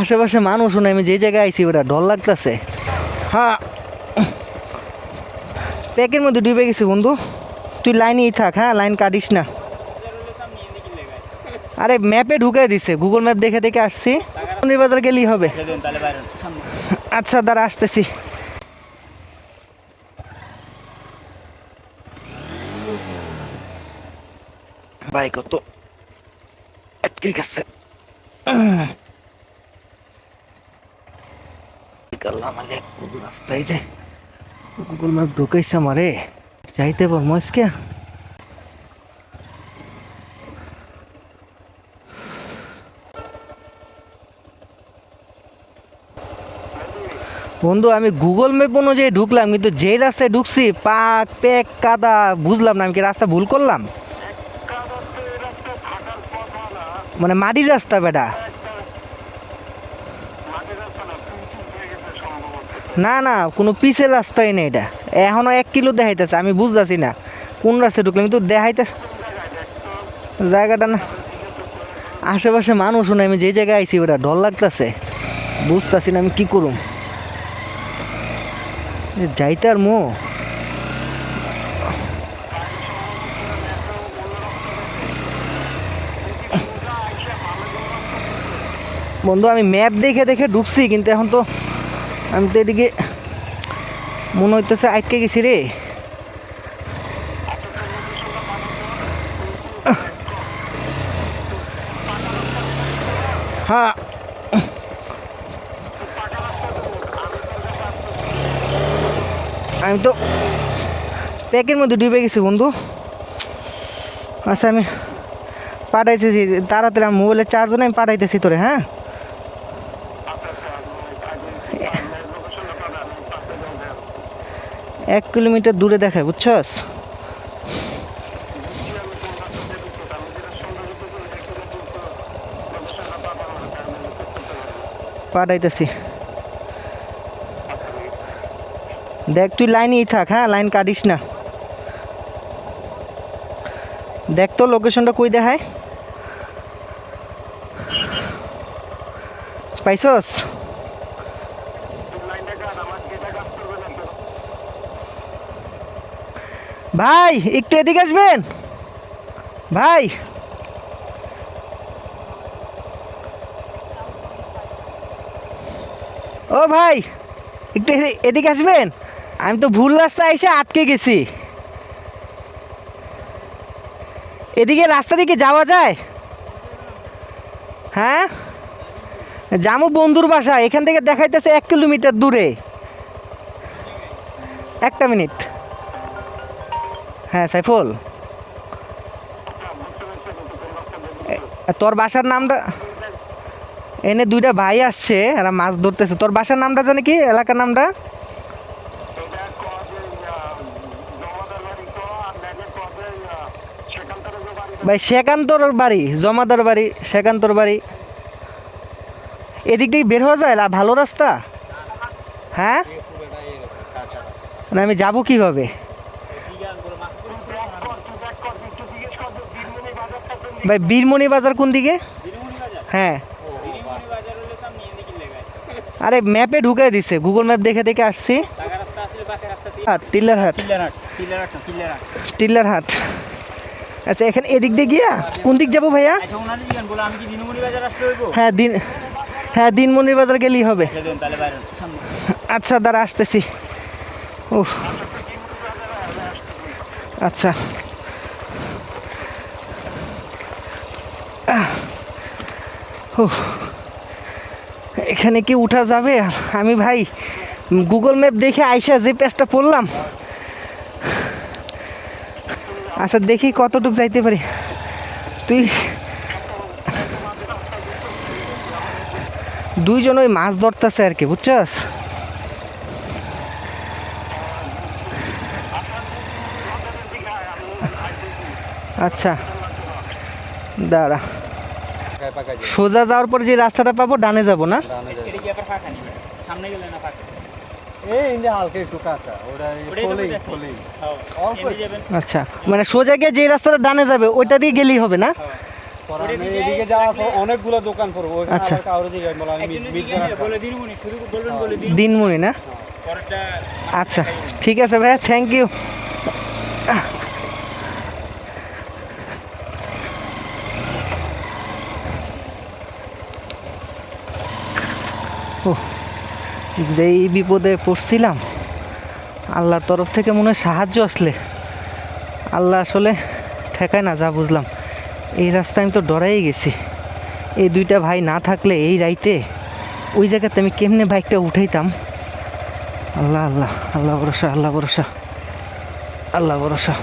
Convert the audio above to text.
আশেপাশে মানুষও নাই আমি যে জায়গায় আইছি, ওটা ডর লাগতেছে। হ্যাঁ। প্যাকের মধ্যে ডুবে গেছি বন্ধু। তুই লাইনেই থাক হ্যাঁ? লাইন কাটিস না। আরে ম্যাপে ঢুকে দিছে, গুগল ম্যাপ দেখে দেখে আসছি। বাজার গেলেই হবে। আচ্ছা দাঁড়া, আসতেছি। ভাই, কত আটকে গেছে গুগল ম্যাপ ঢুকাইছে আমারে। যাইতে পারব আজকে। বন্ধু, আমি গুগল ম্যাপ অনুযায়ী ঢুকলাম, কিন্তু যেই রাস্তায় ঢুকছি, পাক পেক কাদা, বুঝলাম না, আমি কি রাস্তা ভুল করলাম? মানে মাটির রাস্তা, বেটা। না না, কোনো পিসের রাস্তাই নেই এটা। এখনও এক কিলো দেখাইতেছে, আমি বুঝতেছি না। কোন রাস্তায় ঢুকলাম কিন্তু দেখাইতে জায়গাটা না। আশেপাশে মানুষও নাই, আমি যে জায়গায় আইছি ওটা ডর লাগতেছে। বুঝতেছি না আমি কি করুম। যাইতে আর মো। বন্ধু, আমি ম্যাপ দেখে দেখে ঢুকছি, কিন্তু এখন তো আমি তো এদিকে মনে হইতেছে আটকে গেছি রে। হ্যাঁ। আমি তো প্যাকের মধ্যে ডুবে গেছি বন্ধু। আচ্ছা আমি পাঠাইতেছি, তাড়াতাড়ি মোবাইলের চার্জও আমি পাঠাইতেছি তোরে হ্যাঁ? এক কিলোমিটার দূরে দেখায়, বুঝছস? পাঠাইতেছি। দেখ, তুই লাইনেই থাক হ্যাঁ? লাইন কাটিস না। দেখ তো লোকেশনটা কই দেখায়? পাইছস? ভাই, একটু এদিকে আসবেন? ভাই। ও ভাই, একটু এদি- এদিকে আসবেন? আমি তো ভুল রাস্তায় এসে আটকে গেছি। এদিকে রাস্তা দিকে যাওয়া যায়? হ্যাঁ? জামু বন্ধুর বাসা, এখান থেকে দেখাইতেছে এক কিলোমিটার দূরে। একটা মিনিট। হ্যাঁ সাইফুল। তোর বাসার নামটা এনে দুইটা ভাই আসছে, এরা মাছ ধরতেছে। তোর বাসার নামটা জানে কি? এলাকার নামটা? ভাই শেখান্তর বাড়ি, জমাদার বাড়ি শেখান্তর বাড়ি। এদিক দিয়ে বের হওয়া যায় রা- ভালো রাস্তা? হ্যাঁ? না, আমি যাব কীভাবে? ভাই বীরমণি বাজার কোন দিকে? হ্যাঁ। আরে ম্যাপে ঢুকে দিছে গুগল ম্যাপ দেখে দেখে আসছি। টিল্লার হাট টিল্লার হাট আচ্ছা এখানে এদিক দিয়ে গিয়া? কোন দিক যাব ভাইয়া? হ্যাঁ দিন হ্যাঁ দিনমণির বাজার গেলেই হবে। আচ্ছা দাঁড়া আসতেছি। ও আচ্ছা। এখানে কি উঠা যাবে? আমি ভাই গুগল ম্যাপ দেখে আইসা যে পেজটা পড়লাম। আচ্ছা দেখি কতটুক যাইতে পারি। তুই দুইজন ওই মাছ ধরতেছে আর কি, বুঝছস? আচ্ছা দাঁড়া। সোজা যাওয়ার পর যে রাস্তাটা পাবো ডানে যাব না? আচ্ছা মানে সোজা গিয়ে যে রাস্তাটা ডানে যাবে ওইটা দিয়ে গেলেই হবে না? এদিকে যাওয়ার পর অনেকগুলো দোকান পড়ব আচ্ছা। দিন দিনমণি না? আচ্ছা ঠিক আছে ভাইয়া থ্যাংক ইউ যেই বিপদে পড়ছিলাম, আল্লাহর তরফ থেকে মনে হয় সাহায্য আসলে। আল্লাহ আসলে ঠেকায় না, যা বুঝলাম। এই রাস্তায় আমি তো ডরাই গেছি। এই দুইটা ভাই না থাকলে এই রাইতে ওই জায়গাতে আমি কেমনে বাইকটা উঠাইতাম? আল্লাহ আল্লাহ আল্লাহ ভরসা আল্লাহ ভরসা আল্লাহ ভরসা।